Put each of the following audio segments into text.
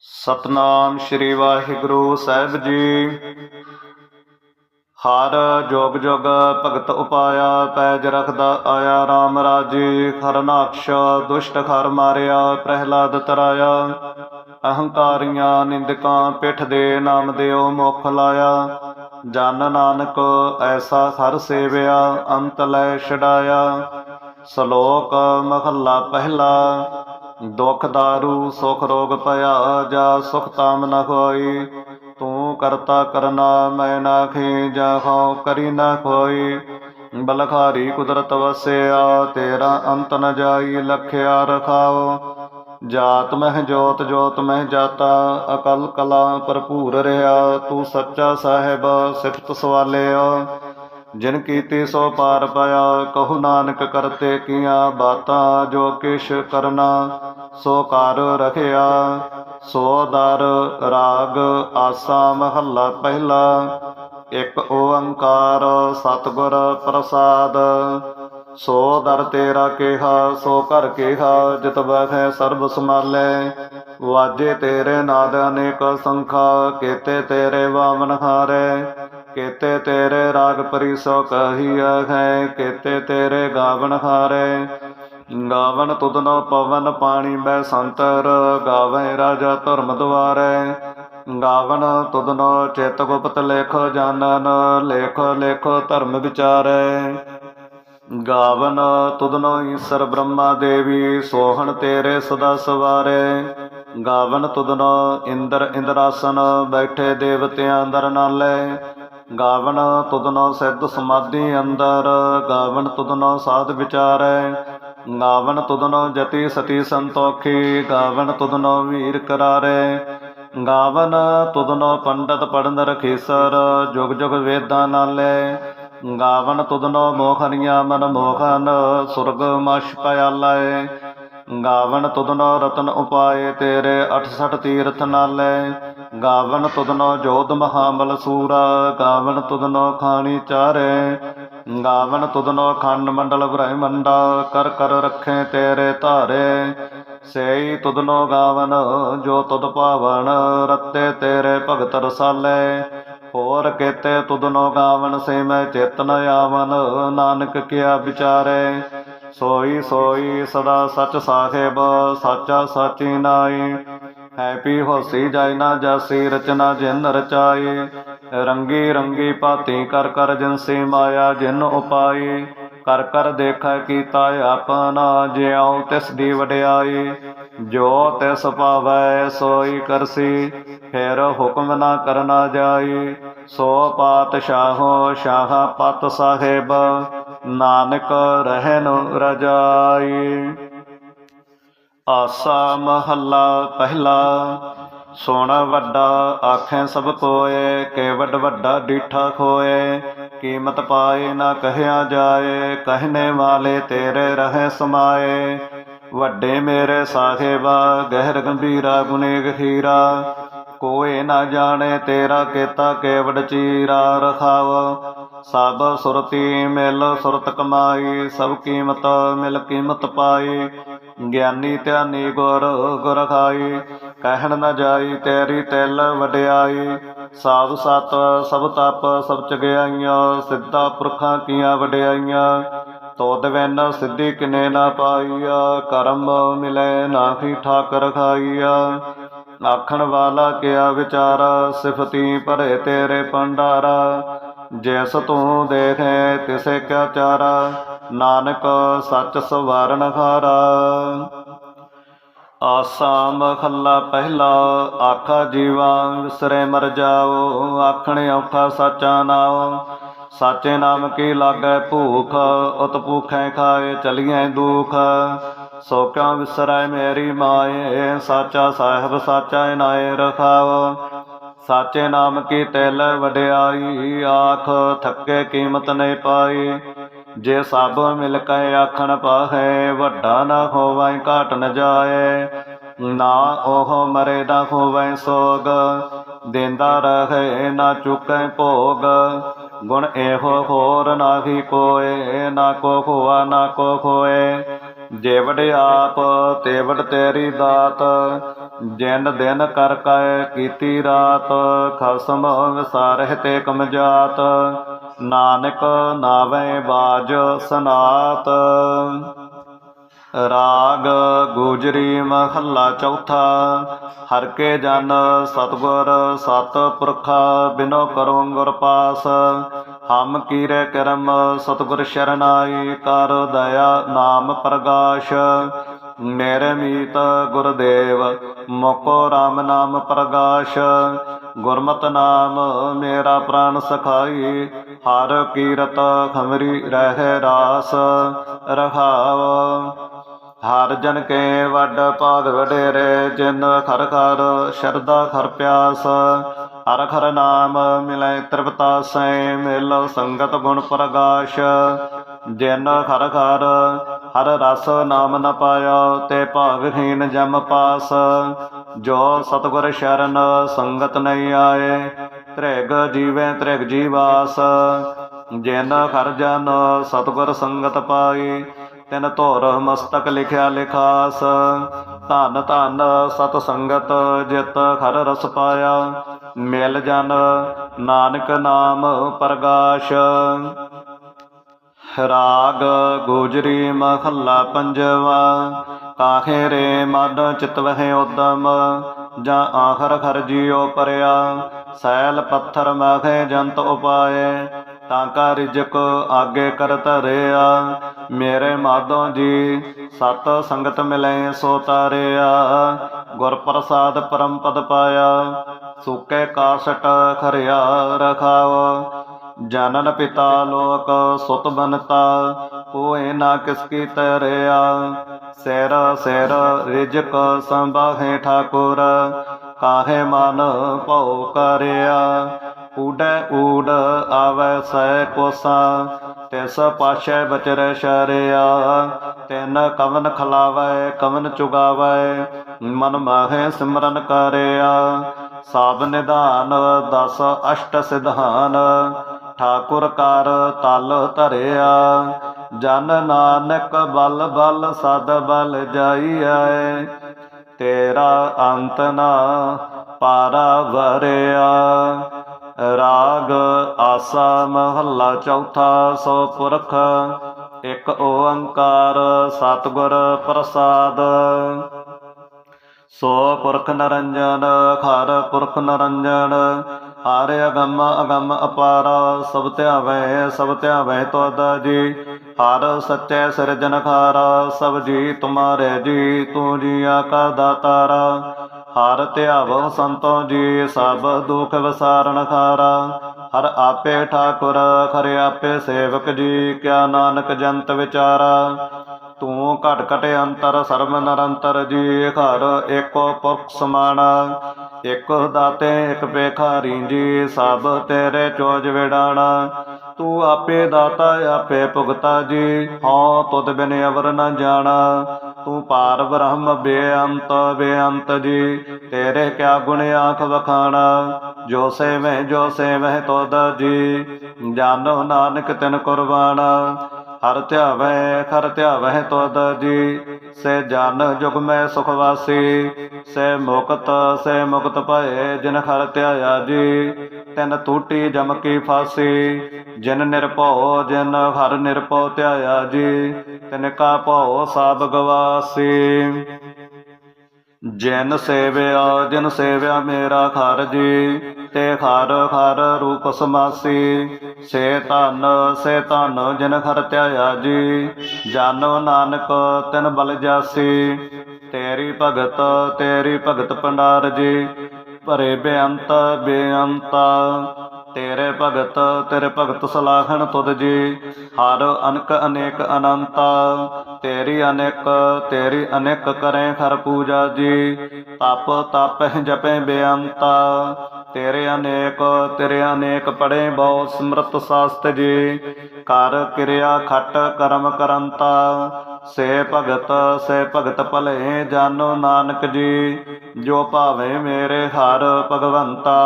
ਸਤਨਾਮ ਸ੍ਰੀ ਵਾਹਿਗੁਰੂ ਸਾਹਿਬ ਜੀ। ਹਰ ਜੋਗ ਜੋਗ ਭਗਤ ਉਪਾਇਆ, ਪੈਜ ਰਖਦਾ ਆਇਆ RAM ਰਾਜੇ। ਖਰਨਾਕਸ਼ ਦੁਸ਼ਟ ਖਰ ਮਾਰਿਆ, ਪ੍ਰਹਿਲਾਦ ਤਰਾਇਆ। ਅਹੰਕਾਰੀਆਂ ਨਿੰਦਕਾਂ ਪਿੱਠ ਦੇ ਨਾਮ ਦਿਓ ਮੁਖ ਲਾਇਆ। ਜਨ ਨਾਨਕ ਐਸਾ ਹਰ ਸੇਵਿਆ, ਅੰਤ ਲੈ ਛਡਾਇਆ। ਸ਼ਲੋਕ ਮਹੱਲਾ ਪਹਿਲਾ ਦੁਖ ਦਾਰੂ ਸੁਖ ਰੋਗ ਭਇਆ ਜਾ ਸੁਖ ਤਾਮ ਨ ਹੋਈ। ਤੂੰ ਕਰਤਾ ਕਰਨਾ ਮੈਂ ਨਾ ਖੀਜਾ, ਹਉ ਕਰੀ ਨਾ ਕੋਈ ਬਲਖਾਰੀ ਕੁਦਰਤ ਵਸਿਆ, ਤੇਰਾ ਅੰਤ ਨ ਜਾਈ, ਲਖਿਆ ਰਖਾਓ। ਜਾਤ ਮਹਿ ਜੋਤ ਜੋਤ ਮਹਿ ਜਾਤਾ, ਅਕਲ ਕਲਾ ਭਰਪੂਰ ਰਹਾ। ਤੂੰ ਸੱਚਾ ਸਾਹਿਬ, ਸਿਫਤ ਸਵਾਲਿਆ ਜਿਨ ਕੀਤੀ ਸੋ ਪਾਰ ਪਾਇਆ, ਕਹੂ ਨਾਨਕ ਕਰਤੇ ਕੀਆਂ ਬਾਤਾਂ, ਜੋ ਕਿਛ ਕਰਨਾ ਸੋ ਕਰ ਰਖਿਆ। ਸੋ ਦਰ, ਰਾਗ, ਆਸਾ, ਮਹੱਲਾ ਪਹਿਲਾ, ਇੱਕ ਓੰਕਾਰ, ਸਤਿਗੁਰ ਪ੍ਰਸਾਦ। ਸੋ ਦਰ ਤੇਰਾ ਕਿਹਾ, ਸੋ ਘਰ ਕਿਹਾ, ਜਿਤ ਬਖੈ ਸਰਬ ਸਮਾਲੇ ਵਾਜੇ ਤੇਰੇ ਨਾਦ ਅਨੇਕ ਸੰਖਾ, ਕੀਤੇ ਤੇਰੇ ਵਾਮਨ ਹਾਰੇ। ਕੇਤੇ ਤੇਰੇ ਰਾਗ ਪਰਿਸੋ ਕਹੀਆ ਹੈ, ਕੀਤੇ ਤੇਰੇ ਗਾਵਨ ਹਾਰੇ। ਗਾਵਨ ਤੁਧਨੋ ਪਵਨ ਪਾਣੀ ਬੈ ਸੰਤਰ, ਗਾਵੇ ਰਾਜਾ ਧਰਮ ਦੁਆਰੇ। ਗਾਵਨ ਤੁਧਨੋ ਚਿਤ ਗੁਪਤ ਲੇਖ ਜਾਣਨ ਲੇਖ ਲੇਖ ਧਰਮ ਵਿਚਾਰੇ। ਗਾਵਨ ਤੁਧਨੋ ਈਸ਼ਰ ਬ੍ਰਹਮਾ ਦੇਵੀ, ਸੋਹਣ ਤੇਰੇ ਸਦਾ ਸਵਾਰੇ। ਗਾਵਨ ਤੁਧਨੋ ਇੰਦਰ ਇੰਦਰਾਸਨ, ਬੈਠੇ ਦੇਵਤਿਆਂ ਅੰਦਰ ਨਾਲੇ। ਗਾਵਨ ਤੁਧਨੋ ਸਿੱਧ ਸਮਾਧੀ ਅੰਦਰ, ਗਾਵਨ ਤੁਧਨੋ ਸਾਧ ਵਿਚਾਰੈ। ਗਾਵਨ ਤੁਧਨੋ ਜਤੀ ਸਤੀ ਸੰਤੋਖੀ, ਗਾਵਨ ਤੁਧਨੋ ਵੀਰ ਕਰਾਰੇ। ਗਾਵਨ ਤੁਧਨੋ ਪੰਡਤ ਪੜਨ ਰਖੀਸਰ, ਜੁਗ ਜੁਗ ਵੇਦਾਂ ਨਾਲੇ। ਗਾਵਨ ਤੁਧਨੋ ਮੋਹਨੀਆਂ ਮਨ ਮੋਹਨ, ਸੁਰਗ ਮਛ ਪਿਆਲੇ। ਗਾਵਨ ਤੁਧਨੋ ਰਤਨ ਉਪਾਏ ਤੇਰੇ 68 ਤੀਰਥ ਨਾਲੇ। ਗਾਵਨ ਤੁਧਨੋ ਜੋਧ ਮਹਾਮਲ ਸੂਰਾ, ਗਾਵਨ ਤੁਧਨੋ ਖਾਣੀ ਚਾਰੇ। ਗਾਵਨ ਤੁਧਨੋ ਖੰਡ ਮੰਡਲ ਬ੍ਰਹਮੰਡਾ ਕਰ ਕਰ ਰੱਖੇ ਤੇਰੇ ਧਾਰੇ। ਸੇਈ ਤੁਧਨੋ ਗਾਵਨ ਜੋ ਤੁਧ ਪਾਵਨ ਰੱਤੇ ਤੇਰੇ ਭਗਤ ਰਸਾਲੇ। ਹੋਰ ਕੇਤੇ ਤੁਧਨੋ ਗਾਵਨ ਸੇ ਮੈਂ ਚੇਤਨ ਆਵਨ, ਨਾਨਕ ਕਿਆ ਵਿਚਾਰੇ। ਸੋਈ ਸੋਈ ਸਦਾ ਸਚ ਸਾਹਿਬ ਸਾਚਾ ਸਾਚੀ ਨਾਈ। ਹੈਪੀ ਹੋਸੀ ਜਾਇ ਨਾ ਜਾਸੀ, ਰਚਨਾ ਜਿਨ ਰਚਾਈ। ਰੰਗੀ ਰੰਗੀ ਭਾਤੀ ਕਰ ਕਰ ਜਿਨਸੀ ਮਾਇਆ ਜਿਨ ਉਪਾਈ। ਕਰ ਕਰ ਦੇਖੈ ਕੀਤਾ ਆਪਣਾ ਜਿਉ ਤਿਸ ਦੀ ਵਡਿਆਈ। ਜੋ ਤਿਸ ਪਾਵੈ ਸੋਈ ਕਰਸੀ, ਫਿਰ ਹੁਕਮ ਨਾ ਕਰਨਾ ਜਾਈ। ਸੋ ਪਾਤਸ਼ਾਹੋ ਸ਼ਾਹ ਪਤ ਸਾਹਿਬ, ਨਾਨਕ ਰਹਿਨ ਰਜਾਈ। ਆਸਾ ਮਹੱਲਾ ਪਹਿਲਾ ਸੁਣ ਵੱਡਾ ਆਖੇ ਸਭ ਕੋਏ, ਕੇ ਵੱਡਾ ਡੀਠਾ ਖੋਏ, ਕੀਮਤ ਪਾਏ ਨਾ ਕਹਿਆ ਜਾਏ, ਕਹਿਨੇ ਵਾਲੇ ਤੇਰੇ ਰਹੇ ਸਮਾਏ। ਵੱਡੇ ਮੇਰੇ ਸਾਹਿਬਾ, ਗਹਿਰ ਗੰਭੀਰਾ ਗੁਨੇ ਗਹੀਰਾ ਕੋਏ ਨਾ ਜਾਣੇ ਤੇਰਾ ਕੀਤਾ ਕੇਵਡ ਚੀਰਾ, ਰਖਾਵ। ਸਭ ਸੁਰਤੀ ਮਿਲ ਸੁਰਤ ਕਮਾਈ, ਸਭ ਕੀਮਤ ਮਿਲ ਕੀਮਤ ਪਾਈ। ਗਿਆਨੀ ਧਿਆਨੀ ਗੁਰ ਗੁਰ ਖਾਈ, ਕਹਿਣ ਨਾ ਜਾਈ ਤੇਰੀ ਤਿਲ ਵਡਿਆਈ। ਸਾਧ ਸਤ, ਸਭ ਤਪ, ਸਭ ਚਗਿਆਈਆਂ, ਸਿੱਧਾ ਪੁਰਖਾਂ ਕੀਆਂ ਵਡਿਆਈਆਂ। ਤੋਦ ਵੈਨ ਸਿੱਧੀ ਕਿਨੇ ਨਾ ਪਾਈਆ, ਕਰਮ ਮਿਲੇ ਨਾ ਨਾਹੀ ਠਾਕ ਰਖਾਈਆ ਆਖਣ ਵਾਲਾ ਕਿਆ ਵਿਚਾਰਾ, ਸਿਫਤੀ ਭਰੇ ਤੇਰੇ ਭੰਡਾਰਾ। ਜਿਸ ਤੂੰ ਦੇਖੇ, ਤਿਸੇ ਕਿਆ ਚਾਰਾ। ਨਾਨਕ ਸੱਚ ਸਵਾਰਨ ਹਾਰਾ। ਆਸਾਮ ਮਖੱਲਾ ਪਹਿਲਾ, ਆਖਾ ਜੀਵਾ ਵਿਸਰੇ ਮਰ ਜਾਓ, ਆਖਣ ਔਖਾ ਸਾਚਾ ਨਾਉ। ਸਾਚੇ ਨਾਮ ਕੀ ਲਾਗੈ ਭੂਖ, ਉਤ ਭੂਖੈ ਖਾਏ ਚਲੀਐ ਦੁਖ। ਸੋ ਕਿਉ ਵਿਸਰੈ ਮੇਰੀ ਮਾਏ, ਸਾਚਾ ਸਾਹਿਬ ਸਾਚਾ ਇਨਾਏ ਰਖਾਵ ਸਾਚੇ ਨਾਮ ਕੀ ਤਿਲ ਵਡਿਆਈ, ਆਖ ਥੱਕੇ ਕੀਮਤ ਨਹੀਂ ਪਾਈ। ਜੇ ਸਭ ਮਿਲ ਕੇ ਆਖਣ ਪਾਹੇ, ਵੱਡਾ ਨਾ ਹੋਵੈ, ਘਾਟ ਨ ਜਾਏ। ਨਾ ਉਹ ਮਰੇ ਨਾ ਹੋਵੈ ਸੋਗ, ਦੇਂਦਾ ਰਹੇ ਨਾ ਚੁਕੈ ਭੋਗ। ਗੁਣ ਇਹੋ ਹੋਰ ਨਾਹੀ ਕੋਏ, ਨਾ ਕੋ ਖੋਆ ਨਾ ਕੋ ਖੋਏ ਜੇਵੜ ਆਪ, ਤੇਵੜ ਤੇਰੀ ਦਾਤ, ਜਿਨ ਦਿਨ ਕਰ ਕੈ ਕੀਤੀ ਰਾਤ ਖਸਮ ਵਿਸਾਰਹਿ ਤੇ ਕਮਜਾਤ ਨਾਨਕ ਨਾਵੇਂ ਬਾਜ ਸਨਾਤ। ਰਾਗ ਗੋਜਰੀ ਮਹੱਲਾ ਚੌਥਾ। ਹਰ ਕੇ ਜਨ ਸਤਗੁਰ ਸਤ ਪੁਰਖਾ ਬਿਨੋ ਕਰੋ ਗੁਰ ਪਾਸ। ਹਮ ਕੀਰੇ ਕਰਮ ਸਤਗੁਰ ਸ਼ਰਨਾਈ ਕਰ ਦਇਆ ਨਾਮ ਪ੍ਰਗਾਸ਼। ਮੇਰੇ ਮੀਤ ਗੁਰਦੇਵ, ਮੋਕੋ RAM ਨਾਮ ਪ੍ਰਗਾਸ਼। ਗੁਰਮਤ ਨਾਮ ਮੇਰਾ ਪ੍ਰਾਨ ਸਖਾਈ, ਹਰ ਕੀਰਤ ਖਮਰੀ ਰਹਿ ਰਾਸ। ਰਖਾਵ, ਹਰ ਜਨ ਕੇ ਵੱਡ ਭਾਗ ਵਡੇਰੇ, ਜਿਨ ਖਰ ਖਰ ਸ਼ਰਦਾ ਖਰ ਪਿਆਸ। ਹਰ ਖਰ ਨਾਮ ਮਿਲੈ ਤ੍ਰਿਪਤਾ ਸੈ, ਮਿਲ ਸੰਗਤ ਗੁਣ ਪ੍ਰਗਾਸ਼। ਜਿਨ ਖਰ ਖਰ ਹਰ ਰਸ ਨਾਮ ਨ ਪਾਇਆ, ਤੇ ਭਾਗਹੀਨ ਜਮ ਪਾਸ। ਜੋ ਸਤਗੁਰ ਸ਼ਰਨ ਸੰਗਤ ਨਹੀਂ ਆਏ, ਤ੍ਰਿਗ ਜੀਵੇ ਤ੍ਰਿਗ ਜੀਵਾਸ। ਜਿਨ ਖਰ ਜਨ ਸਤਗੁਰ ਸੰਗਤ ਪਾਈ, ਤਿਨ ਧੁਰ ਮਸਤਕ ਲਿਖਿਆ ਲਿਖਾਸ। ਧਨ ਧਨ ਸਤ ਸੰਗਤ ਜਿਤ ਖਰ ਰਸ ਪਾਇਆ, ਮਿਲ ਜਨ ਨਾਨਕ ਨਾਮ ਪ੍ਰਗਾਸ਼। ਰਾਗ ਗੋਜਰੀ ਮਖੱਲਾ ਪੰਜਵਾ, ਕਾਹੇ ਰੇ ਮਨ ਚਿਤ ਉਦਮ, ਜਾਂ ਆਖਰ ਖਰ ਜੀਉ ਪਰਿਆ, ਸੈਲ ਪੱਥਰ ਮਖੇ ਜੰਤ ਉਪਾਏ, ਤਾਂ ਕਾ ਰਿਜਕ ਆਗੇ ਕਰ ਧਰਿਆ ਮੇਰੇ ਮਾਧੋ ਜੀ ਸਤ ਸੰਗਤ ਮਿਲੇ ਸੋ ਤਾਰਿਆ, ਗੁਰ ਪ੍ਰਸਾਦ ਪਰਮ ਪਦ ਪਾਇਆ, ਸੁਕੇ ਕਾਸਟ ਖਰਿਆ ਰਖਾਵ ਜਨਨ ਪਿਤਾ ਲੋਕ ਸੁਤ ਬਨਤਾ ਹੋਏ ਨਾ ਕਿਸ ਕੀ ਤਰਿਆ। ਸੈਰ ਸੈਰ ਰਿਜਕ ਸੰਭਾਹੇ ਠਾਕੁਰ, ਕਾਹੇ ਮਨ ਭਉ ਕਰਿਆ। ਊੜੈ ਊੜ ਆਵੈ ਸੈ ਕੋਸਾ, ਤਿਸ ਪਾਸ਼ੈ ਬਚਰੈ ਸ਼ਰਿਆ। ਤੈਨ ਕਵਨ ਖਲਾਵੈ, ਕਵਨ ਚੁਗਾਵੈ, ਮਨ ਮਾਹੇ ਸਿਮਰਨ ਕਰਿਆ। ਸਾਬ ਨਿਧਾਨ, ਦਸ ਅਸ਼ਟ ਸਿਧਾਨ ਠਾਕੁਰ ਕਰ ਤਲ ਧਰਿਆ। ਜਨ ਨਾਨਕ ਬਲ ਬਲ ਸਦ ਬਲ ਜਾਈਐ। ਤੇਰਾ ਅੰਤ ਨਾ ਪਾਰਾ ਵਰਿਆ। ਰਾਗ ਆਸਾ ਮਹੱਲਾ ਚੌਥਾ ਸੋ ਪੁਰਖ, ਇੱਕ ਓੰਕਾਰ ਸਤਿਗੁਰ ਪ੍ਰਸਾਦ। ਸੋ ਪੁਰਖ ਨਰੰਜਨ, ਖਰ ਪੁਰਖ ਨਰੰਜਨ ਹਰ ਅਗੰਮ ਅਗੰਮ ਅਪਾਰ, ਸਭ ਧਿਆਵੈ ਸਭ ਧਿਆਵੈ ਤੁਧ ਜੀ। ਹਰ ਸੱਚੇ ਸਿਰਜਨਖਾਰ ਸਭ ਜੀ ਤੁਮਾਰੇ ਜੀ, ਤੂੰ ਜੀਆ ਕਾ ਦਾਤਾਰਾ। ਹਰ ਧਿਆਵੋ ਸੰਤੋ ਜੀ, ਸਭ ਦੁਖ ਵਿਸਾਰਨ ਖਾਰਾ। ਹਰ ਆਪੇ ਠਾਕੁਰ, ਖਰੇ ਆਪੇ ਸੇਵਕ ਜੀ, ਕਿਆ ਨਾਨਕ ਜੰਤ ਵਿਚਾਰਾ। ਤੂੰ ਘਟ ਘਟ ਅੰਤਰ, ਸਰਬ ਨਿਰੰਤਰ ਜੀ, ਘਰ ਏਕੋ ਪੁਰਖ ਸਮਾਣਾ। ਇਕ ਦਾਤੇ, ਇਕ ਭੇਖਾਰੀ, ਜੀ ਸਭ ਤੇਰੇ ਚੋਜ ਵਿਡਾਣਾ ਤੂੰ ਆਪੇ ਦਾਤਾ, ਆਪੇ ਭੁਗਤਾ ਜੀ, ਹਉ ਤੁਧ ਬਿਨ ਅਵਰ ਨ ਜਾਣਾ। ਤੂੰ ਪਾਰ ਬ੍ਰਹਮ ਬੇਅੰਤ ਬੇਅੰਤ ਜੀ, ਤੇਰੇ ਕਿਆ ਗੁਣ ਆਖ ਵਖਾਣਾ। ਜੋ ਸੇਵੈ ਜੋ ਸੇਵੈ ਤੁਧ ਜੀ, ਜਾਨੋ ਨਾਨਕ ਤਿਨ ਕੁਰਬਾਨਾ ਹਰ ਧਿਆਵੈ ਖਰ ਧਿਆਵੈ ਤੁਧ ਜੀ। ਸੇ ਜਨ ਜੁਗ ਮੈਂ ਸੁਖ ਵਾਸੀ। ਸੇ ਮੁਕਤ ਸੇ ਮੁਕਤ ਭਏ ਜਿਨ ਖਰ ਧਿਆਇਆ ਜੀ। ਤਿਨ ਟੂਟੀ ਜਮ ਕੀ ਫਾਸੀ। ਜਿਨ ਨਿਰਭਉ, ਜਿਨ ਹਰ ਨਿਰਭਉ ਧਿਆਇਆ ਜੀ। ਤਿਨ ਕਾ ਭਉ ਸਭ ਗਵਾਸੀ। ਜਿਨ ਸੇਵਿਆ ਜਿਨ ਸੇਵਿਆ ਮੇਰਾ ਖਰ ਜੀ। ਤੇ ਖਰ ਖਰ ਰੂਪ ਸਮਾਸੀ। ਸੇ ਧਨ ਸੇ ਧਨ ਜਿਨ ਖਰ ਧਿਆਇਆ ਜੀ। ਜਾਨੋ ਨਾਨਕ, ਤਿਨ ਬਲ ਜਾਸੀ। ਤੇਰੀ ਭਗਤ ਤੇਰੀ ਭਗਤ ਭੰਡਾਰ ਜੀ। ਭਰੇ ਬੇਅੰਤ ਬੇਅੰਤ। ਤੇਰੇ ਭਗਤ ਤੇਰੇ ਭਗਤ ਸਲਾਹਣ ਤੁਧ ਜੀ। ਹਰ ਅਨਕ ਅਨੇਕ ਅਨੰਤਾ। ਤੇਰੀ ਅਨੇਕ ਤੇਰੀ ਅਨੇਕ ਕਰੇ ਖਰ ਪੂਜਾ ਜੀ। ਤਪ ਤਪ ਜਪੇ ਬੇਅੰਤਾ। ਤੇਰੇ ਅਨੇਕ ਤੇਰੇ ਅਨੇਕ ਪੜੇ ਬਹੁ ਸਮਰਤ ਸਾਸਤ ਜੀ। ਕਰ ਕਿਰਿਆ ਖਟ ਕਰਮ ਕਰੰਤਾ। ਸੇ ਭਗਤ ਸੇ ਭਗਤ ਭਲੇ ਜਾਨੋ ਨਾਨਕ ਜੀ। ਜੋ ਭਾਵੇ ਮੇਰੇ ਹਰ ਭਗਵੰਤਾ।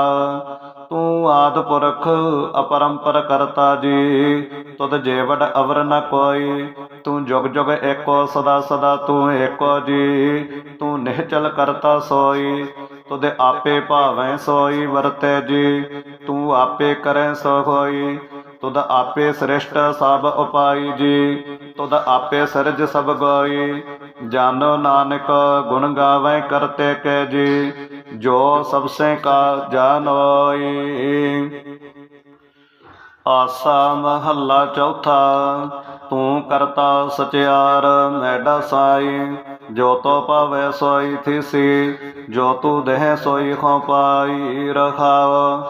ਤੂੰ ਆਦ ਪੁਰਖ, ਅਪਰੰਪਰ ਕਰਤਾ ਜੀ। ਤੁਧ ਜੇਵੜ ਅਵਰ ਨ ਕੋਈ। ਤੂੰ ਜੁਗ ਜੁਗ ਏਕੋ ਸਦਾ ਸਦਾ ਤੂੰ ਏਕੋ ਜੀ। ਤੂੰ ਨਿਹਚਲ ਕਰਤਾ ਸੋਈ। ਤੁਦੇ ਆਪੇ ਭਾਵੈ ਸੋਈ ਵਰਤੈ ਜੀ, ਤੂੰ ਆਪੇ ਕਰੈ ਸੋ ਹੋਈ ਤੁਧ ਆਪੇ ਸ੍ਰਿਸ਼ਟ ਸਭ ਉਪਾਈ ਜੀ, ਤੁਧ ਆਪੇ ਸਰਜ ਸਭ ਗੋਈ। ਜਾਨੋ ਨਾਨਕ, ਗੁਣ ਗਾਵੇ ਕਰਤੇ ਕੈ ਜੀ, ਜੋ ਸਭ ਸੇ ਕਾ ਜਾਣੋਈ ਆਸਾ ਮਹੱਲਾ ਚੌਥਾ, ਤੂੰ ਕਰਤਾ ਸਚਿਆਰ, ਮੈਡਾ ਸਾਈ, ਜੋ ਤੋ ਪਾਵੇ ਸੋਈ ਥੀਸੀ। ਜੋ ਤੂ ਦੇਹ ਸੋਈ ਖੋ ਪਾਈ ਰਖਾਵ,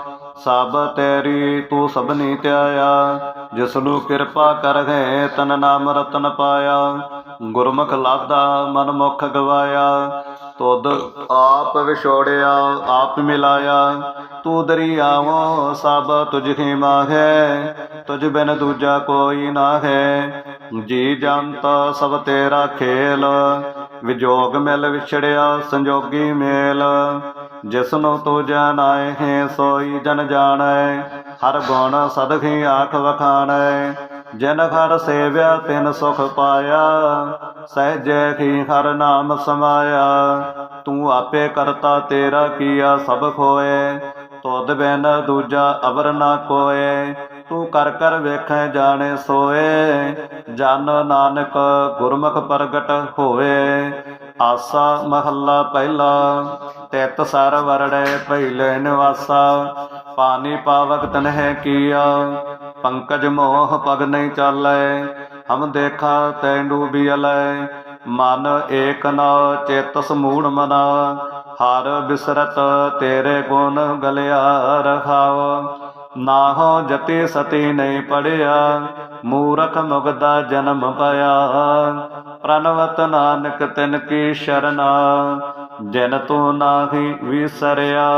ਸਭ ਤੇਰੀ ਤੂੰ ਸਭਨੀ ਧਿਆਇਆ ਜਿਸ ਨੂੰ ਕਿਰਪਾ ਕਰ ਗਏ ਤਨ ਨਾਮ ਰਤਨ ਪਾਇਆ। ਗੁਰਮੁਖ ਲਾਦਾ, ਮਨ ਮੁਖ ਗਵਾਇਆ। ਤੁਧ ਆਪ ਵਿਛੋੜਿਆ, ਆਪ ਮਿਲਾਇਆ। ਤੂੰ ਦਰਿਆਵੋਂ, ਸਭ ਤੁਝ ਹੀ ਮਾਹੈ। ਤੁਝ ਬਿਨ ਦੂਜਾ ਕੋਈ ਨਾ ਹੈ ਜੀ ਜੰਤ ਸਭ ਤੇਰਾ ਖੇਲ। ਵਿਜੋਗ ਮਿਲ ਵਿਛੜਿਆ, ਸੰਜੋਗੀ ਮੇਲ। ਜਿਸ ਨੂੰ ਤੂੰ ਸੋਈ ਜਨ ਜਾਣੈ। ਹਰ ਗੁਣ ਸਦਖੀ ਆਖ ਵਖਾਣੈ। ਜਿਨ ਹਰ ਸੇਵਿਆ, ਤਿਨ ਸੁਖ ਪਾਇਆ। ਸਹਿਜੈ ਕੀ ਹਰ ਨਾਮ ਸਮਾਇਆ। ਤੂੰ ਆਪੇ ਕਰਤਾ ਤੇਰਾ ਕੀਆ ਸਭ ਖੋਏ। ਤੁਧ ਬਿਨ ਦੂਜਾ ਅਵਰ ਨਾ ਕੋਏ। ਤੂੰ ਕਰ ਕਰ ਵੇਖੈ ਜਾਣੇ ਸੋਏ। ਜਨ ਨਾਨਕ ਗੁਰਮੁਖ ਪ੍ਰਗਟ ਹੋਵੇ, ਆਸਾ ਮਹੱਲਾ ਪਹਿਲਾ, ਤਿਤ ਸਰ ਵਰੜੈ ਪਹਿਲੇ ਨਿਵਾਸਾ, ਪਾਣੀ ਪਾਵਕ ਤਨਹਿ ਕੀਆ, ਪੰਕਜ ਮੋਹ ਪਗ ਨਹੀਂ ਚਾਲੈ, ਹਮ ਦੇਖਾ ਤੈ ਡੂਬੀਐਲੈ ਮਨ ਏਕ ਨ ਚਿਤ ਸਮੂੜ ਮਨਾ, ਹਰ ਬਿਸਰਤ ਤੇਰੇ ਗੁਣ ਗਲਿਆ ਰਖਾਵ ਨਾਹੋ ਜਤੀ ਸਤੀ ਨਹੀਂ ਪੜਿਆ ਮੂਰਖ ਮੁਗਦਾ ਜਨਮ ਪਾਇਆ। ਪ੍ਰਨਵਤ ਨਾਨਕ ਤਿਨ ਕੀ ਸ਼ਰਨਾ, ਜਿਨ ਤੂੰ ਨਾਹੀ ਵਿਸਰਿਆ।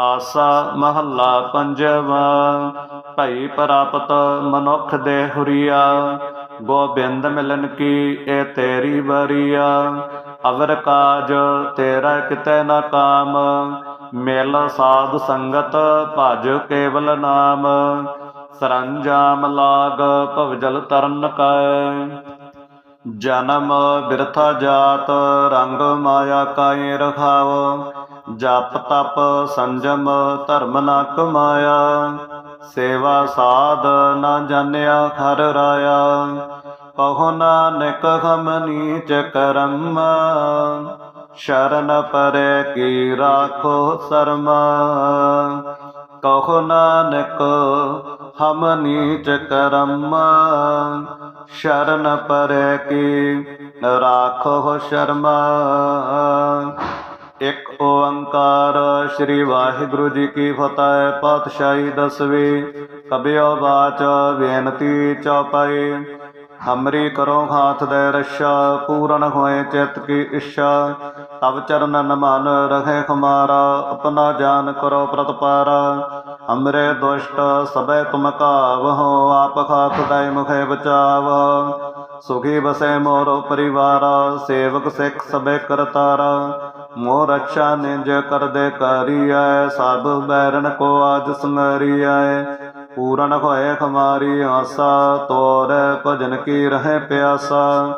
ਆਸਾ ਮਹੱਲਾ ਪੰਜਵਾ, ਭਈ ਪ੍ਰਾਪਤ ਮਨੁੱਖ ਦੇ ਹੁਰੀਆ। ਗੋਬਿੰਦ ਮਿਲਨ ਕੀ ਇਹ ਤੇਰੀ ਬਰੀਆ ਅਵਰ ਕਾਜ ਤੇਰਾ ਕਿਤੇ ਨਾ ਕਾਮ, ਮਿਲ ਸਾਧ ਸੰਗਤ ਭਜ ਕੇਵਲ ਨਾਮ। ਸਰੰਜਾਮ ਲਾਗ ਭਵਜਲ ਤਰਨ ਕੈ। ਜਨਮ ਬਿਰਥਾ ਜਾਤ ਰੰਗ ਮਾਇਆ ਕਾਇ ਰਖਾਵ। ਜਪ ਤਪ ਸੰਜਮ ਧਰਮ ਨਾ ਕਮਾਇਆ ਸੇਵਾ ਸਾਧ ਨਾ ਜਾਣਿਆ ਹਰ ਰਾਇਆ। ਕਹੋ ਨਾਨਕ ਹਮ ਨੀਚ ਕਰਮ। ਸ਼ਰਨ ਪਰੇ ਕੀ ਰਾਖੋ ਸਰਮਾ। ਕਹੋ ਨਾਨਕ ਹਮ ਨੀਚ ਕਰਮ, ਸ਼ਰਨ ਪਰੇ ਕੀ ਰਾਖੋ ਸ਼ਰਮਾ। ਇਕ ਓੰਕਾਰ ਸ੍ਰੀ ਵਾਹਿਗੁਰੂ ਜੀ ਕੀ ਫਤਿਹ, ਪਾਤਸ਼ਾਹੀ ਦਸਵੀਂ, ਕਬਿਓ ਬਾਚ ਬੇਨਤੀ ਚੌਪਾਈ। ਹਮਰੀ ਕਰੋ ਹਾਥ ਦੇ ਰਸ਼ਾ, ਪੂਰਨ ਹੋਏ ਚਿਤ ਕੀ ਇੱਛਾ। ਤਬ ਚਰਨ ਮਨ ਰਹੇ ਖਮਾਰਾ, ਆਪਣਾ ਜਾਨ ਕਰੋ ਪ੍ਰਤਪਾਰਾ। ਹਮਰੇ ਦੁਸ਼ਟ ਸਬੈ ਤੁਮ ਕਾਵਹੁ, ਆਪ ਖਾਤ ਦੈ ਮੁਖੇ ਬਚਾਵ ਸੁਖੀ ਬਸੈ ਮੋਰ ਪਰਿਵਾਰਾ, ਸੇਵਕ ਸਿੱਖ ਸਬੈ ਕਰਤਾਰਾ। ਮੋਰ ਰੱਛਾ ਨਿਜ ਕਰਦੇ ਕਰੀਐ, ਸਭ ਬੈਰਨ ਕੋ ਆਜ ਸੰਗਰੀਐ। ਪੂਰਨ ਹੋਏ ਖਮਾਰੀ ਆਸਾ, ਤੋਰ ਭਜਨ ਕੀ ਰਹੇ ਪਿਆਸਾ।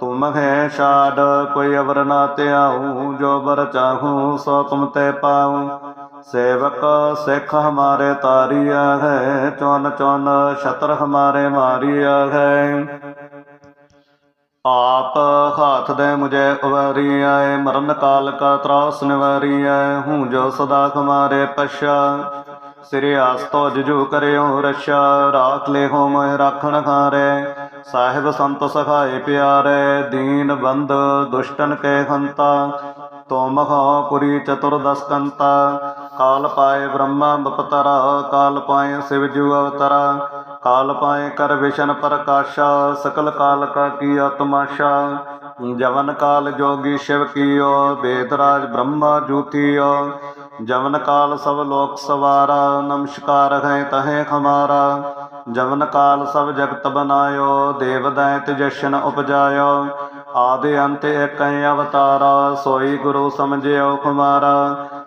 ਤੁਮ ਹੈ ਛਾੜ, ਕੋਈ ਅਵਰ ਨਾ ਧਿਆਉ, ਜੋ ਬਰ ਚਾਹੂੰ ਸੋ ਤੁਮ ਤੇ ਪਾਉ। ਸੇਵਕ ਸਿੱਖ ਹਮਾਰੇ ਤਾਰੀਆ ਹੈ ਚੌਨ ਚੌਨ ਛਤਰ ਹਮਾਰੇ ਮਾਰੀਆ ਹੈ। ਆਪ ਹਾਥ ਦੇ ਮੁਝੇ ਉਵਾਰੀ ਆਏ ਮਰਨ ਕਾਲ ਕਾ ਤਰਾਸ ਨਿਵਾਰੀ ਆਏ ਹੂੰ ਜੋ ਸਦਾ ਹਮਾਰੇ ਪਛਾ। ਸ੍ਰੀ ਆਸਤੋ ਜਜੂ ਕਰਿਓ ਰਛਾ, ਰਾਖ ਲੈ ਹੋ ਮੋਹਿ ਰਾਖਣ ਖਾਰੇ ਸਾਹਿਬ ਸੰਤ ਸਖਾਏ ਪਿਆਰੇ, ਦੀਨ ਬੰਦ ਦੁਸ਼ਟਨ ਕੇ ਹੰਤਾ। ਤੋਮ ਹੋ ਪੁਰੀ ਚਤੁਰਦਸ ਕੰਤਾ। ਕਾਲ ਪਾਏ ਬ੍ਰਹਮਾ ਬਪਤਰਾ, ਕਾਲ ਪਾਏ ਸਿਵ ਜੂ ਅਵਤਰਾ, ਕਾਲ ਪਾਏ ਕਰ ਵਿਸ਼ਨ ਪ੍ਰਕਾਸ਼ਾ, ਸਕਲ ਕਾਲ ਕਾ ਕੀਆ ਤਮਾਸ਼ਾ ਜਵਨ ਕਾਲ ਜੋਗੀ ਸ਼ਿਵ ਕੀਓ ਬੇਦਰਾਜ ਬ੍ਰਹਮਾ ਜੂਤੀਓ। ਜਵਨ ਕਾਲ ਸਭ ਲੋਕ ਸਵਾਰਾ, ਨਮਸਕਾਰ ਹੈ ਤਹੇ ਖਮਾਰਾ। ਜਵਨ ਕਾਲ ਸਭ ਜਗਤ ਬਨਾਇਓ, ਦੇਵ ਦੈਤ ਜਸ਼ਨ ਉਪਜਾਇਓ। ਆਦਿ ਅੰਤ ਏਕੈ ਅਵਤਾਰਾ, ਸੋਈ ਗੁਰੂ ਸਮਝਿਓ ਖਮਾਰਾ।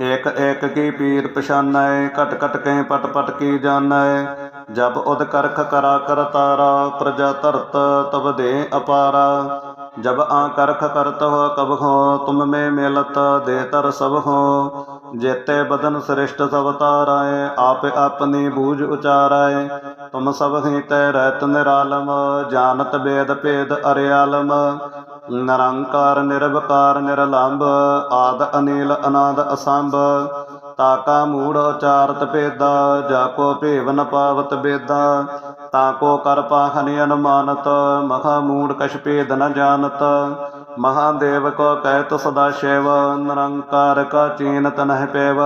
ਏਕ ਏਕ ਕੀ ਪੀਰ ਪਛਾਨੈ, ਘਟ ਘਟ ਕੈ ਪਟ ਪਟ ਕੀ ਜਾਣੈ। ਜਬ ਉਦ ਕਰਖ ਕਰਾ ਕਰਤਾਰਾ ਪ੍ਰਜਾ ਧਰਤ ਤਬ ਦੇ ਅਪਾਰਾ। ਜਬ ਆ ਕਰਖ ਕਰਤ ਹੋ ਕਬ ਹੋ ਤੁਮ ਮੇ ਮਿਲਤ ਦੇ ਤਰ ਸਭ ਹੋ ਜੇਤੇ ਬਦਨ ਸ੍ਰਿਸ਼ਟ ਸਭ ਤਾਰਾਏ, ਆਪੇ ਆਪਣੀ ਬੂਝ ਉਚਾਰਾਏ। ਤੁਮ ਸਭ ਹੀ ਤੈ ਰਹਿਤ ਨਿਰਾਲਮ, ਜਾਣਤ ਬੇਦ ਭੇਦ ਅਰਿਆਲਮ। ਨਿਰੰਕਾਰ, ਨਿਰਵਕਾਰ, ਨਿਰਲੰਭ, ਆਦ, ਅਨੀਲ, ਅਨਾਦ, ਅਸੰਭ, ਤਾਕਾ, ਮੂੜ, ਉਚਾਰਤ, ਭੇਦਾ ਜਾ ਕੋ ਭੇਵ ਨ ਪਾਵਤ ਬੇਦਾ ਤਾ ਕੋ ਕਰ ਪਾਹਨਿ ਅਨੁਮਾਨਤ ਮਹਾ, ਮੂੜ, ਕਛ, ਭੇਦ, ਨ ਜਾਣਤ ਮਹਾਦੇਵ ਕੋ, ਕਹਿਤ, ਸਦਾ, ਸ਼ਿਵ, ਨਿਰੰਕਾਰ, ਕਾ ਚੀਨਤ ਨਹਿ ਪੇਵ,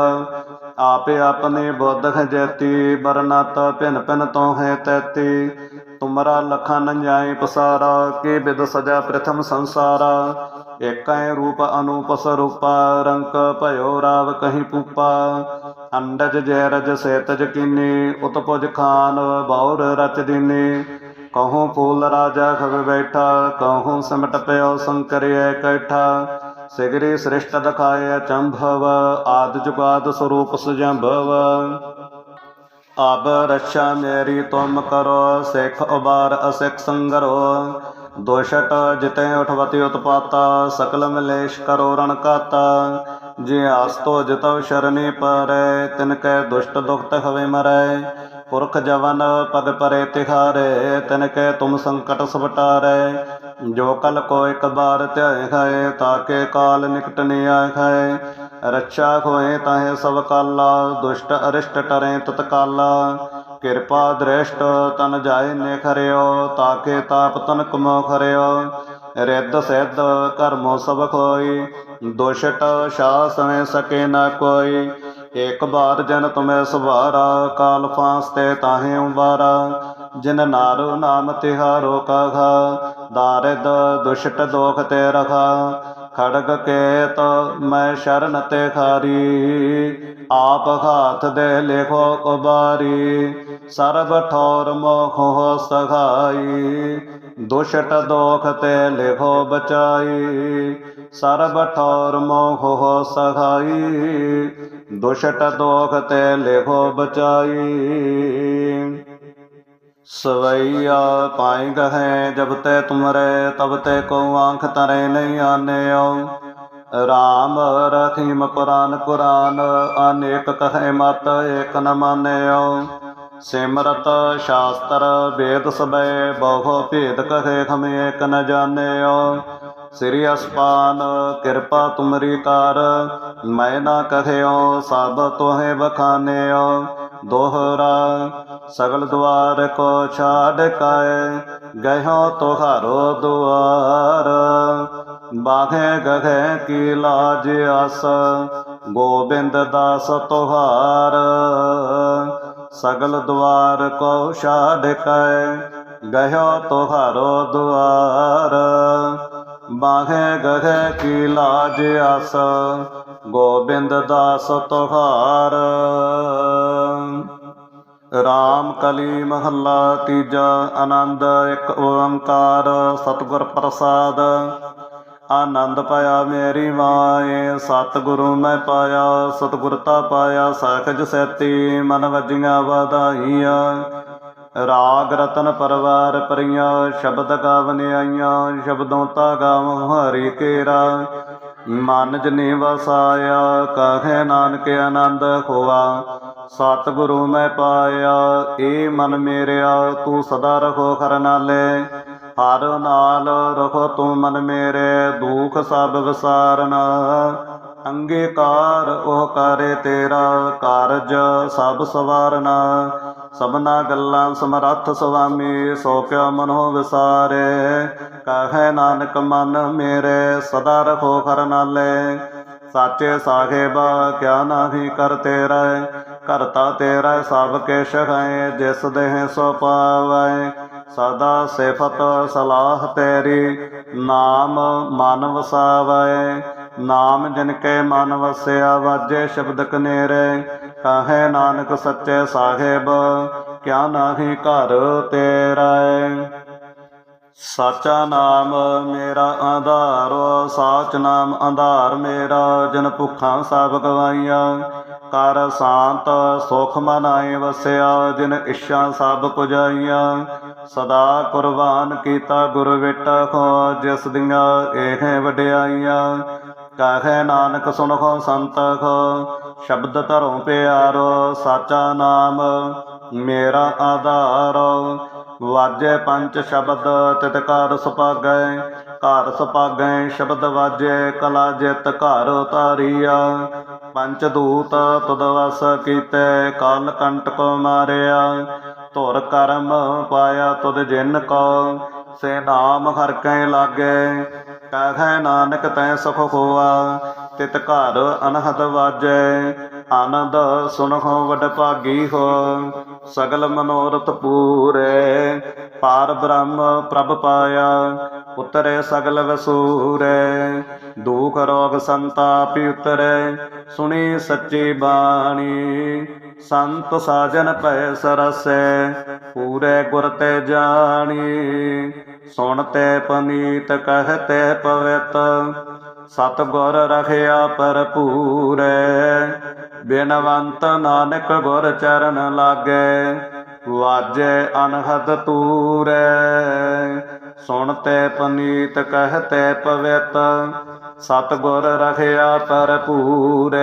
ਆਪੇ, ਆਪਣੇ, ਬੁੱਧ ਜੈਤੀ ਬਰਨਤ, ਭਿਨ ਭਿਨ, ਤੋਂ, ਹੈ, ਤੈਤੀ ਤੁਮਰਾ ਲਖਾ ਜਾਏ ਪਸਾਰਾ, ਕੇ ਬਿਦ ਸਜਾ ਪ੍ਰਥਮ ਸੰਸਾਰਾ। ਏਕੈ ਰੂਪ ਅਨੂਪ ਸਰੂਪਾ, ਰੰਕ ਭਇਓ ਰਾਵ ਕਹੀ ਪੂਪਾ। ਅੰਡਜ ਜੈ ਰਜ ਸੇਤਜ ਕੀਨੀ, ਉਤਪੁਜ ਖਾਨ ਬੌਰ ਰਚ ਦੀਨੀ। ਕਹੂੰ ਫੂਲ ਰਾਜਾ ਖਬ ਬੈਠਾ, ਕਹੂੰ ਸਿਮਟ ਪਿਓ ਸੰਕਰਿਐ ਕੈਠਾ। ਸਿਗਰੀ ਸ੍ਰਿਸ਼ਟ ਦਖਾਇ ਚੰਭਵ, ਆਦ ਜੁਗਾਦ ਸਰੂਪ ਸੁਜੰਭਵ। ਅਬ ਰੱਛਾ ਮੇਰੀ ਤੁਮ ਕਰੋ, ਸਿੱਖ ਉਬਾਰ ਅਸਿੱਖ ਸੰਗਰੋ। ਦੋਸ਼ਟ ਜਿਤੇ ਉਠਵਤੀ ਉਤਪਾਤਾ, ਸਕਲ ਮਲੇਸ਼ ਕਰੋ ਰਣ ਜੇ ਆਸਤੋ ਜਿਤਵ ਸ਼ਰਨੀ ਪਰੈ, ਤਿਨ ਕੈ ਦੁਸ਼ਟ ਦੁਖਤ ਹਵੇ ਮਰੈ। ਪੁਰਖ ਜਵਨ ਪਗ ਪਰੇ ਤਿਹਾਰੇ, ਤਿਨ ਕੈ ਤੁਮ ਸੰਕਟ ਸਵਟਾਰੈ। ਜੋ ਕਲ ਕੋ ਇਕ ਬਾਰ ਧਿਆਏ ਖਾਏ ਤਾਕੇ ਕਾਲ ਨਿਕਟ ਨੀ ਆਏ ਖਾਏ। ਰੱਛਾ ਹੋਏ ਤਾਹੇ ਸਭ ਕਾਲਾ, ਦੁਸ਼ਟ ਅਰਿਸ਼ਟ ਟਰੇ ਤਤਕਾਲਾ ਕਿਰਪਾ ਦ੍ਰਿਸ਼ਟ ਤਨ ਜਾਏ ਨੇ ਤਾਕੇ ਤਾਪ ਤਨ ਕਮੋ ਖਰਿਓ। ਰਿੱਧ ਸਿੱਧ ਕਰਮੋ ਸਭ ਖੋਈ, ਦੁਸ਼ਟ ਸ਼ਾ ਸਮੇ ਸਕੇ ਨਾ ਕੋਈ। ਇੱਕ ਬਾਰ ਜਨ ਤੁਮੈ ਸੁਭਾਰਾ ਕਾਲ ਫਾਂਸ ਤੇ ਤਾਹੇ ਉਬਾਰਾ ਜਿਨ ਨਾਰੋ ਨਾਮ ਤਿਹਾਰੋ ਕਹਾ, ਦਾਰਿਦ ਦੁਸ਼ਟ ਦੋਖ ਤੇ ਰਖਾ ਖੜਗ ਕੇਤ ਮੈਂ ਸ਼ਰਨ ਤੇ ਖਾਰੀ। ਆਪ ਹਾਥ ਦੇ ਲੇਖੋ ਕੁਬਾਰੀ ਸਰਬ ਠੌਰ ਮੋਹ ਸਖਾਈ। ਦੁਸ਼ਟ ਦੋਖ ਤੇ ਲਿਖੋ ਬਚਾਈ। ਸਰਬ ਠੌਰ ਮੋਹ ਸਖਾਈ। ਦੁਸ਼ਟ ਦੋਖ ਤੇ ਲਿਖੋ ਬਚਾਈ। ਸਵਈਆ ਪਾਈ ਗਹਿ, ਜਬ ਤੇ ਤੁਮਰੇ, ਤਬ ਤੇ ਕੋ ਆਂਖ ਤਰੇ ਨਹੀਂ ਆਨਿਓ। ਰਾਮ ਰਖੀਮ ਕੁਰਾਨ ਕੁਰਾਨ ਅਨੇਕ ਕਹੇ ਮਤ ਏਕ ਨ ਮਾਨਿਓ। ਸਿਮਰਤ ਸ਼ਾਸਤਰ ਵੇਦ ਸਬੈ ਬਹੁ ਭੇਦ ਕਹੇ ਖਮੇ ਏਕ ਨ ਜਾਣਿਓ। ਸ੍ਰੀ ਅਸਪਾਨ, ਕਿਰਪਾ ਤੁਮਰੀ ਕਰ, ਮੈਂ ਨਾ ਕਥਿਓ ਸਭ ਤੋਹੇ ਬਖਾਨਿਓ ਦੋਹਰਾ ਸਗਲ ਦੁਆਰ ਕੋ ਛਾੜ ਕਾਏ ਗਇਓ ਤੁਹਾਰੋ ਦੁਆਰ। ਬਾਘੇ ਗਘੇ ਕੀ ਲਾਜ ਆਸ, ਗੋਬਿੰਦ ਦਾਸ ਤੁਹਾਰ। ਸਗਲ ਦੁਆਰ ਕੋ ਛਾੜ ਕਾਏ ਗਇਓ ਤੁਹਾਰੋ ਦੁਆਰ। ਬਾਘੇ ਗਘੇ ਕੀ ਲਾਜ ਆਸ, ਗੋਬਿੰਦ ਦਾਸ ਤੁਹਾਰ। ਰਾਮ ਕਲੀ ਮਹੱਲਾ ਤੀਜਾ ਆਨੰਦ ਇੱਕ ਓੰਕਾਰ ਸਤਿਗੁਰ ਪ੍ਰਸਾਦ। ਆਨੰਦ ਪਾਇਆ ਮੇਰੀ ਮਾਏ, ਸਤਿਗੁਰੂ ਮੈਂ ਪਾਇਆ ਸਤਿਗੁਰਤਾ ਪਾਇਆ ਸਖਜ ਸੈਤੀ ਮਨ ਵਜੀਆਂ ਵਧਾਈਆਂ। ਰਾਗ ਰਤਨ ਪਰਵਾਰ ਪਰੀਆਂ, ਸ਼ਬਦ ਗਾਵਨ ਆਈਆਂ, ਸ਼ਬਦੋਂ ਤਾ ਗਾਵ ਹਰੀ ਕੇਰਾ। ਮਨ ਜਨੇ ਵਸਾਇਆ, ਕਹੇ ਨਾਨਕ ਆਨੰਦ ਖੋਆ। ਸਤਿਗੁਰੂ ਮੈਂ ਪਾਇਆ ਏ ਮਨ ਮੇਰਿਆ, ਤੂੰ ਸਦਾ ਰਖੋ ਖਰਨਾਲੇ ਹਰ ਨਾਲ ਰਖੋ ਤੂੰ ਮਨ ਮੇਰੇ, ਦੁਖ ਸਭ ਵਿਸਾਰਨਾ। ਅੰਗੀਕਾਰ ਉਹ ਕਰੇ ਤੇਰਾ, ਕਾਰਜ ਸਭ ਸਵਾਰਨਾ। ਸਭਨਾ ਗੱਲਾਂ ਸਮਰੱਥ ਸੁਆਮੀ, ਸੋ ਕਿਉ ਮਨੋ ਵਿਸਾਰੇ। ਕਹੈ ਨਾਨਕ ਮਨ ਮੇਰੇ, ਸਦਾ ਰਖੋ ਖਰ ਨਾਲੇ। ਸਾਚੇ ਸਾਹਿਬਾ, ਕਿਆ ਨਾਹੀ ਕਰ ਤੇਰਾ। ਕਰਤਾ ਤੇਰਾ ਸਭ ਕੇਸ਼ ਹੈ, ਜਿਸ ਦੇਹ ਸੋ ਪਾਵੈ। ਸਦਾ ਸਿਫਤ ਸਲਾਹ ਤੇਰੀ, ਨਾਮ ਮਨ ਵਸਾਵੈ। ਨਾਮ ਜਿਨ ਕੇ ਮਨ ਵਸਿਆ, ਵਾਜੇ ਸ਼ਬਦ ਕਨੇਰੇ। ਕਹੇ ਨਾਨਕ ਸੱਚੇ ਸਾਹਿਬ, ਕਿਆ ਨਾਹੀ ਘਰ ਤੇਰਾ ਸਾਚਾ ਨਾਮ ਮੇਰਾ ਆਧਾਰ, ਸਾਚ ਨਾਮ ਆਧਾਰ ਮੇਰਾ, ਜਨ ਭੁੱਖਾਂ ਸਭ ਗਵਾਈਆਂ। ਕਰ ਸ਼ਾਂਤ, ਸੁਖ ਮਨਾਏ ਵਸਿਆ, ਜਿਨ ਇੱਛਾ ਸਭ ਪੁਜਾਈਆਂ। ਸਦਾ ਕੁਰਬਾਨ ਕੀਤਾ ਗੁਰ ਵਿਟਾ ਖੋ ਜਿਸ ਦੀਆਂ ਇਹ ਵਡਿਆਈਆਂ। ਕਹੇ ਨਾਨਕ ਸੁਣਖੋ ਸੰਤ ਖੋ ਸ਼ਬਦ ਧਰੋਂ ਪਿਆਰੋ, ਸਾਚਾ ਨਾਮ ਮੇਰਾ ਆਧਾਰ। ਵਾਜੇ ਪੰਜ ਸ਼ਬਦ, ਤਿਤ ਘਰ ਸੁਪਾਗੈ ਘਰ ਸੁਪਾਗੈ ਸ਼ਬਦ ਵਾਜੇ, ਕਲਾ ਜਿਤ ਘਰ ਉਤਾਰੀਆ। ਪੰਚ ਦੂਤ ਵਸ ਕੀਤੇ, ਕਾਲ ਕੰਟਕ ਮਾਰਿਆ। ਧੁਰ ਕਰਮ ਪਾਇਆ ਤੁਧ ਜਿਨ ਕੋ, ਸੇ ਨਾਮ ਹਰ ਕੈ ਲਾਗੇ। ਕਹੈ ਨਾਨਕ ਤੈ ਸੁਖ ਹੋਆ, ਤਿਤ ਘਰ ਅਨਹਦ ਵਾਜੈ। ਆਨੰਦ ਸੁਣਹੁ ਵਡ ਭਾਗੀ ਹੋ, ਸਗਲ ਮਨੋਰਥ ਪੂਰੇ। ਪਾਰ ਬ੍ਰਹਮ ਪ੍ਰਭ ਪਾਇਆ ਉਤਰੇ ਸਗਲ ਵਸੂਰੇ, ਦੁਖ ਰੋਗ ਸੰਤਾਪਿ ਉਤਰੇ, ਸੁਣੀ ਸੱਚੀ ਬਾਣੀ। ਸੰਤ ਸਾਜਨ ਭੈ ਸਰਸੈ, ਪੂਰੇ ਗੁਰ ਤੇ ਜਾਣੀ। ਸੁਣਤੇ ਪਨੀਤ ਕਹਤੇ ਪਵਿੱਤ ਸਤ ਗੁਰ ਰਖਿਆ ਭਰਪੂਰੇ। ਬਿਨਵੰਤ ਨਾਨਕ ਗੁਰ ਚਰਨ ਲਾਗੇ, ਵਾਜੈ ਅਨਹਦ ਤੂਰੇ। ਸੁਣਤੇ ਪਨੀਤ ਕਹਤੇ ਪਵਿੱਤ ਸਤ ਗੁਰ ਰਖਿਆ ਭਰਪੂਰੇ।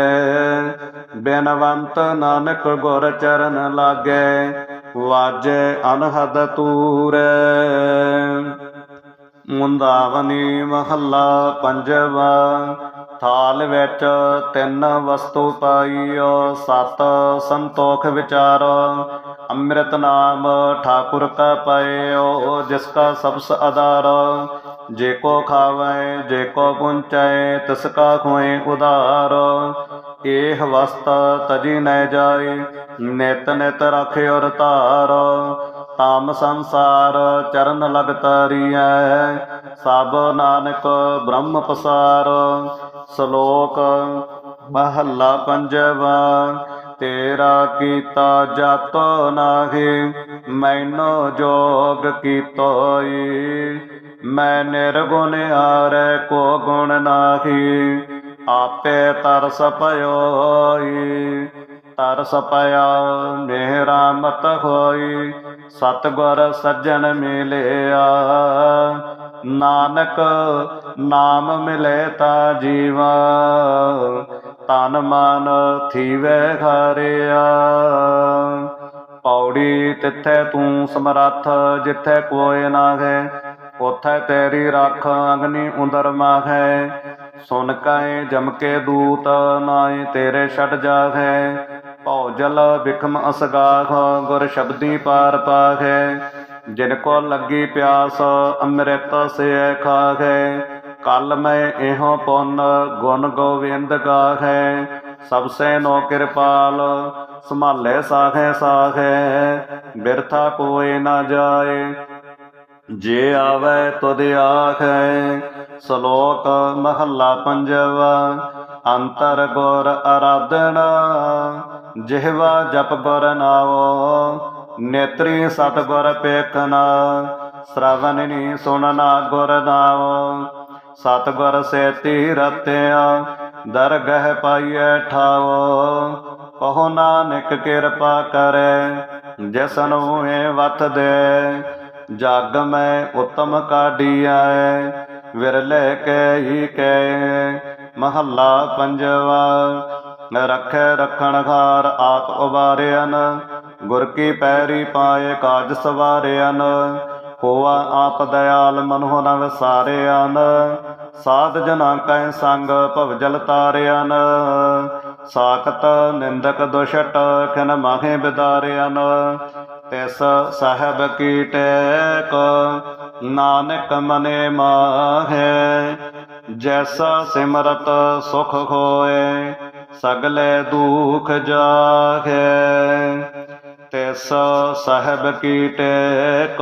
ਬਿਨਵੰਤ ਨਾਨਕ ਗੁਰ ਚਰਨ ਲਾਗੇ, ਵਾਜੇ ਅਨਹਦ ਤੂਰੇ। ਮੁੰਦਾਵਨੀ ਮਹੱਲਾ ਪੰਜਵਾ, ਥਾਲ ਵਿੱਚ ਤਿੰਨ ਵਸਤੂ ਪਾਈਓ, ਸਤ ਸੰਤੋਖ ਵਿਚਾਰ। ਅੰਮ੍ਰਿਤ ਨਾਮ ਠਾਕੁਰ ਕਾ ਪਾਇਓ, ਜਿਸ ਕਾ ਸਬਸ ਆਧਾਰ ਜੇ ਕੋ ਖਾਵੈ, ਜੇ ਕੋ ਪੁੰਚੈ, ਤਿਸ ਕਾ ਖੋਏ ਉਧਾਰ। ਇਹ ਵਸਤ ਤਜੀ ਨੈ ਜਾਏ, ਨਿਤ ਨਿਤ ਰਖਿ ਔਰ ਤਾਮ ਸੰਸਾਰ ਚਰਨ ਲਗ ਤਰੀਐ ਸਭ ਨਾਨਕ ਬ੍ਰਹਮ ਪਸਾਰ। ਸ਼ਲੋਕ ਮਹੱਲਾ ਪੰਜਵਾ ਤੇਰਾ ਕੀਤਾ ਜਤ ਨਾਹੀ, ਮੈਨੋ ਜੋਗ ਕੀਤੋਈ। ਮੈਂ ਨਿਰਗੁਣ ਆਰੈ ਕੋ ਗੁਣ ਨਾਹੀ, ਆਪੇ ਤਰਸ ਪਇਓਈ ਤਰਸ ਪਇਆ ਮੇਰਾ ਮਤ ਹੋਈ ਸਤਗੁਰ ਸੱਜਣ ਮਿਲਿਆ। ਨਾਨਕ ਨਾਮ ਮਿਲੇ ਤਾ ਜੀਵਾ ਤਨ ਮਨ ਥੀਵੇ ਖਾਰਿਆ ਪੌੜੀ ਤਿੱਥੇ ਤੂੰ ਸਮਰੱਥ, ਜਿੱਥੇ ਕੋਇ ਨਾ ਹੈ ਉਥੇ ਤੇਰੀ ਰੱਖ ਅਗਨੀ ਉਦਰ ਮਾਹੈ। ਸੁਨ ਕੈ ਜਮ ਕੇ ਦੂਤ ਨਾਏ ਤੇਰੇ ਛੱਡ ਜਾਹੈ। ਭਉ ਜਲ ਬਿਖਮ ਅਸਗਾਹ, ਗੁਰ ਸ਼ਬਦੀ ਪਾਰ ਪਾਹੈ। ਜਿਨ ਕੋ ਲੱਗੀ ਪਿਆਸ, ਅੰਮ੍ਰਿਤ ਸੇ ਖਾਹੈ। ਕਲ ਮੈਂ ਇਹੋ ਪੁੰਨ ਗੁਣ ਗੋਵਿੰਦ ਗਾਹੈ ਸਭ ਸੇ ਨੋ ਕਿਰਪਾਲ, ਸੰਭਾਲੇ ਸਾਖੇ ਸਾਖੇ, ਬਿਰਥਾ ਕੋਏ ਨਾ ਜਾਏ। ਜੇ ਆਵੇ ਤੁਧ ਆਖੈ, ਸ਼ਲੋਕ ਮਹੱਲਾ ਪੰਜਵਾ, ਅੰਤਰ ਗੁਰ ਅਰਾਧਨਾ, ਜਿਹਵਾ ਜਪ ਗੁਰ ਨਾਵੋ, ਨੇਤਰੀ ਸਤ ਗੁਰ ਪੇਖਨਾ ਸ਼ਰਵਨਨੀ ਸੁਣਨਾ ਗੁਰ ਨਾਵੋ। ਸਤ ਗੁਰ ਸੇਤੀ ਰਤਿਆ ਦਰਗਹਿ ਪਾਈਐ ਠਾਵੋ। ਕਹੋ ਨਾਨਕ ਕਿਰਪਾ ਕਰੇ ਜਿਸਨੂੰ ਏ ਵਤ ਦੇ। ਜਗ ਮੈਂ ਉਤਮ ਕਾਢੀਐ, ਵਿਰਲੇ ਕੇ ਕੈ। ਮਹੱਲਾ ਪੰਜਵਾ, ਰੱਖੈ ਰਖਣ ਖਾਰ ਆਪ ਉਬਾਰਿਆਨ ਗੁਰ ਕੀ ਪੈਰੀ ਪਾਏ ਕਾਜ ਸਵਾਰਿਆਨ ਹੋਆ ਆਪ ਦਇਆਲ ਮਨੁ ਨ ਵਿਸਾਰਿਆਨ ਸਾਧ ਜਨਾਂ ਕੈ ਸੰਗ ਭਵ ਤਾਰਿਆਨ। ਸਾਖਤ ਨਿੰਦਕ ਦੁਸ਼ਟ ਖਨ ਮਾਹੇ ਬਿਦਾਰਿਆਨ। ਤਿਸ ਸਾਹਿਬ ਕੀ ਟੇਕ, ਨਾਨਕ ਮਨੇ ਮਾਹੇ। ਜੈਸਾ ਸਿਮਰਤ ਸੁਖ ਹੋਏ, ਸਗਲੇ ਦੁਖ ਜਾਹੇ। ਤਿਸ ਸਾਹਿਬ ਕੀ ਟੇਕ